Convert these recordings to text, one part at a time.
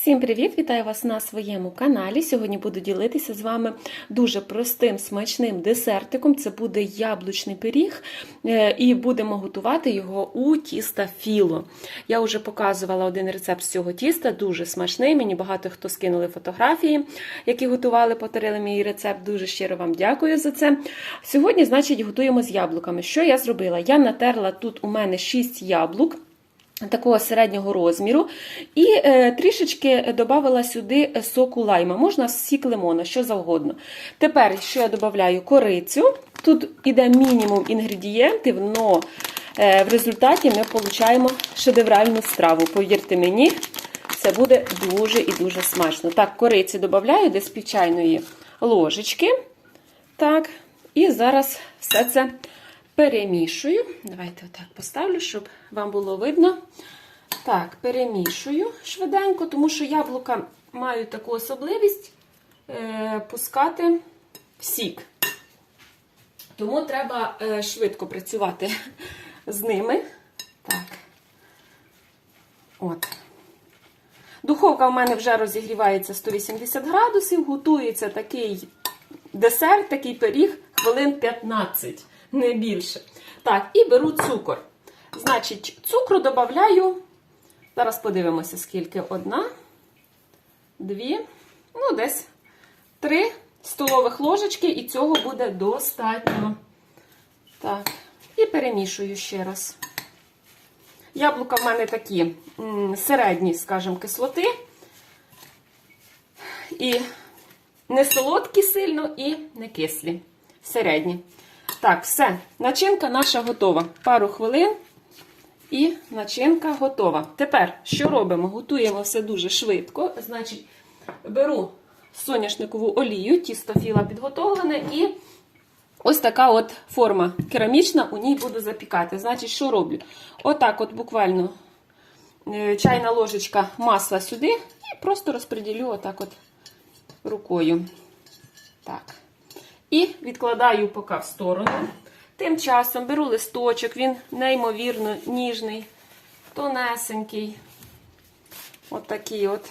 Всім привіт! Вітаю вас на своєму каналі. Сьогодні буду ділитися з вами дуже простим смачним десертиком. Це буде яблучний пиріг, е, і будемо готувати його у тіста філо. Я вже показувала один рецепт з цього тіста, дуже смачний. Мені багато хто скинули фотографії, які готували, повторили мій рецепт. Дуже щиро вам дякую за це. Сьогодні, значить, готуємо з яблуками. Що я зробила? Я натерла тут у мене 6 яблук такого середнього розміру. І е, трішечки додавала сюди соку лайма, можна сік лимона, що завгодно. Тепер, що я додаю корицю. Тут іде мінімум інгредієнтів, але е, в результаті ми отримаємо шедевральну страву. Повірте мені, це буде дуже і дуже смачно. Так, кориці додаю десь пів чайної ложечки. Так, і зараз все це перемішую. Давайте отак поставлю, щоб вам було видно. Так, перемішую швиденько, тому що яблука мають таку особливість е, пускати в сік. Тому треба е, швидко працювати з ними. Так. От. Духовка в мене вже розігрівається 180 градусів, готується такий десерт, такий пиріг хвилин 15 не більше. Так, і беру цукор. Значить, цукру додаю, зараз подивимося, скільки. Одна, дві, ну, десь три столових ложечки, і цього буде достатньо. Так, і перемішую ще раз. Яблука в мене такі середні, скажімо, кислоти. І не солодкі сильно, і не кислі. Середні. Так, все. Начинка наша готова. Пару хвилин і начинка готова. Тепер, що робимо? Готуємо все дуже швидко. Значить, беру соняшникову олію, тісто філа підготовлене, і ось така от форма керамічна, у ній буду запікати. Значить, що роблю? Отак, от буквально е, чайна ложечка масла сюди, і просто розподілю отак от рукою. Так. І відкладаю поки в сторону. Тим часом беру листочок, він неймовірно ніжний, тонесенький. От такий от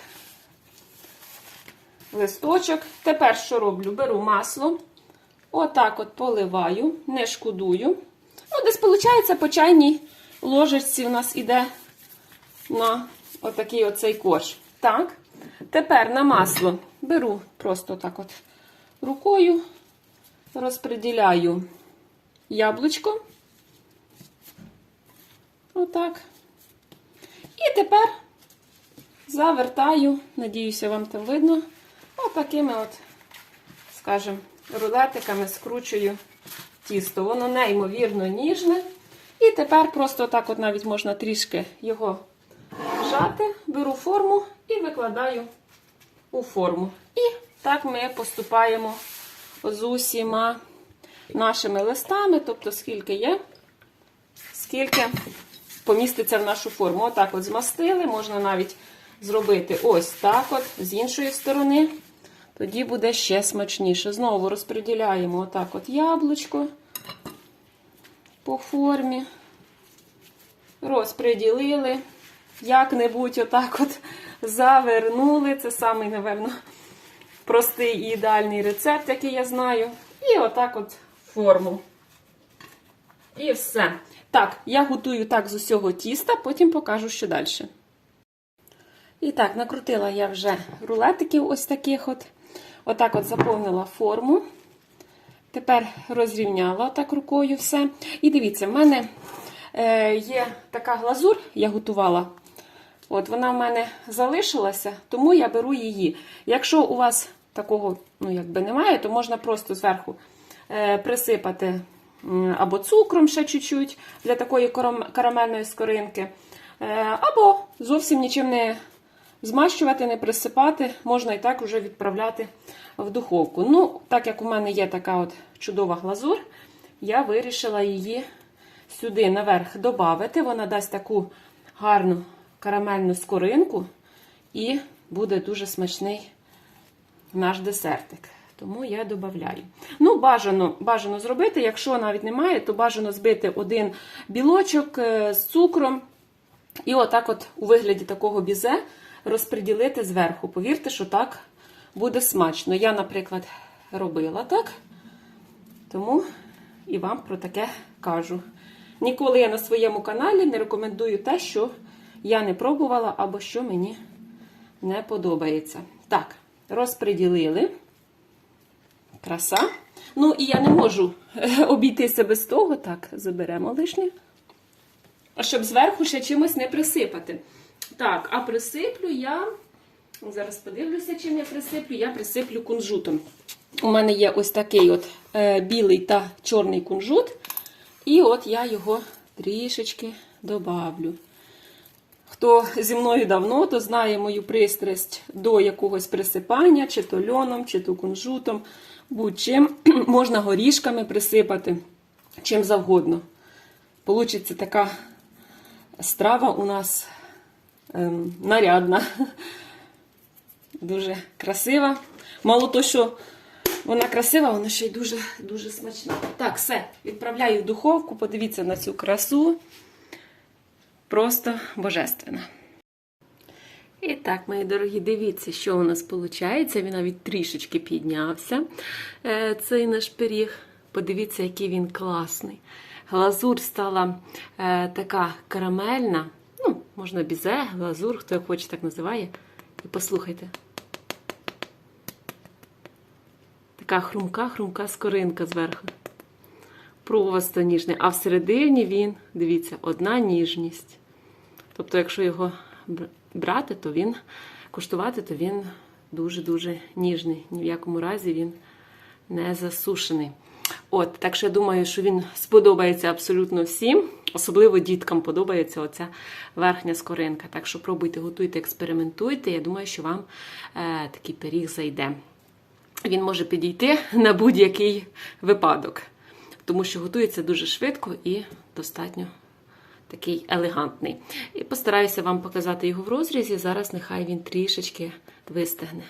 листочок. Тепер що роблю? Беру масло, отак от поливаю, не шкодую. Ну, десь, виходить, по чайній ложечці у нас іде на отакий оцей корж. Так. Тепер на масло беру просто так от рукою розподіляю яблучко. Отак. І тепер завертаю, надіюся, вам там видно, отакими от, скажімо, рулетиками скручую тісто. Воно неймовірно ніжне. І тепер просто так от навіть можна трішки його вжати, беру форму і викладаю у форму. І так ми поступаємо з усіма нашими листами, тобто скільки є, скільки поміститься в нашу форму. Отак от змастили, можна навіть зробити ось так от, з іншої сторони. Тоді буде ще смачніше. Знову розподіляємо отак от яблучко по формі. Розподілили. Як-небудь отак от завернули. Це самий, напевно, простий і ідеальний рецепт, який я знаю. І отак от форму. І все. Так, я готую так з усього тіста, потім покажу, що далі. І так, накрутила я вже рулетиків ось таких от. Отак от заповнила форму. Тепер розрівняла отак рукою все. І дивіться, в мене е, є така глазур, я готувала. От Вона в мене залишилася, тому я беру її. Якщо у вас такого ну, якби немає, то можна просто зверху е, присипати або цукром ще чуть-чуть для такої карамельної скоринки, е, або зовсім нічим не змащувати, не присипати, можна і так вже відправляти в духовку. Ну, так як у мене є така от чудова глазур, я вирішила її сюди наверх додати. Вона дасть таку гарну карамельну скоринку, і буде дуже смачний наш десертик. Тому я додаю. Ну, бажано бажано зробити, якщо навіть немає, то бажано збити один білочок з цукром. І отак, от у вигляді такого бізе, розподілити зверху. Повірте, що так буде смачно. Я, наприклад, робила так, тому і вам про таке кажу. Ніколи я на своєму каналі не рекомендую те, що я не пробувала або що мені не подобається. Так, розподілили. Краса. Ну, і я не можу е, обійтися без того. Так, заберемо лишнє. А щоб зверху ще чимось не присипати. Так, а присиплю я. Зараз подивлюся, чим я присиплю. Я присиплю кунжутом. У мене є ось такий от е, білий та чорний кунжут. І от я його трішечки добавлю. Хто зі мною давно, то знає мою пристрасть до якогось присипання, чи то льоном, чи то кунжутом, будь-чим. Можна горішками присипати, чим завгодно. Получиться така страва у нас ем, нарядна, дуже красива. Мало то, що вона красива, вона ще й дуже, дуже смачна. Так, все, відправляю в духовку, подивіться на цю красу. Просто божественна. І так, мої дорогі, дивіться, що у нас виходить. Він навіть трішечки піднявся, е, цей наш пиріг. Подивіться, який він класний. Глазур стала е, така карамельна. Ну, можна бізе, глазур, хто як хоче, так називає. І послухайте. Така хрумка-хрумка скоринка зверху. Просто ніжний. А всередині він, дивіться, одна ніжність. Тобто, якщо його брати, то він куштувати, то він дуже-дуже ніжний. Ні в якому разі він не засушений. От, так що я думаю, що він сподобається абсолютно всім. Особливо діткам подобається оця верхня скоринка. Так що пробуйте, готуйте, експериментуйте. Я думаю, що вам е, такий пиріг зайде. Він може підійти на будь-який випадок, тому що готується дуже швидко і достатньо такий елегантний. І постараюся вам показати його в розрізі. Зараз нехай він трішечки вистигне.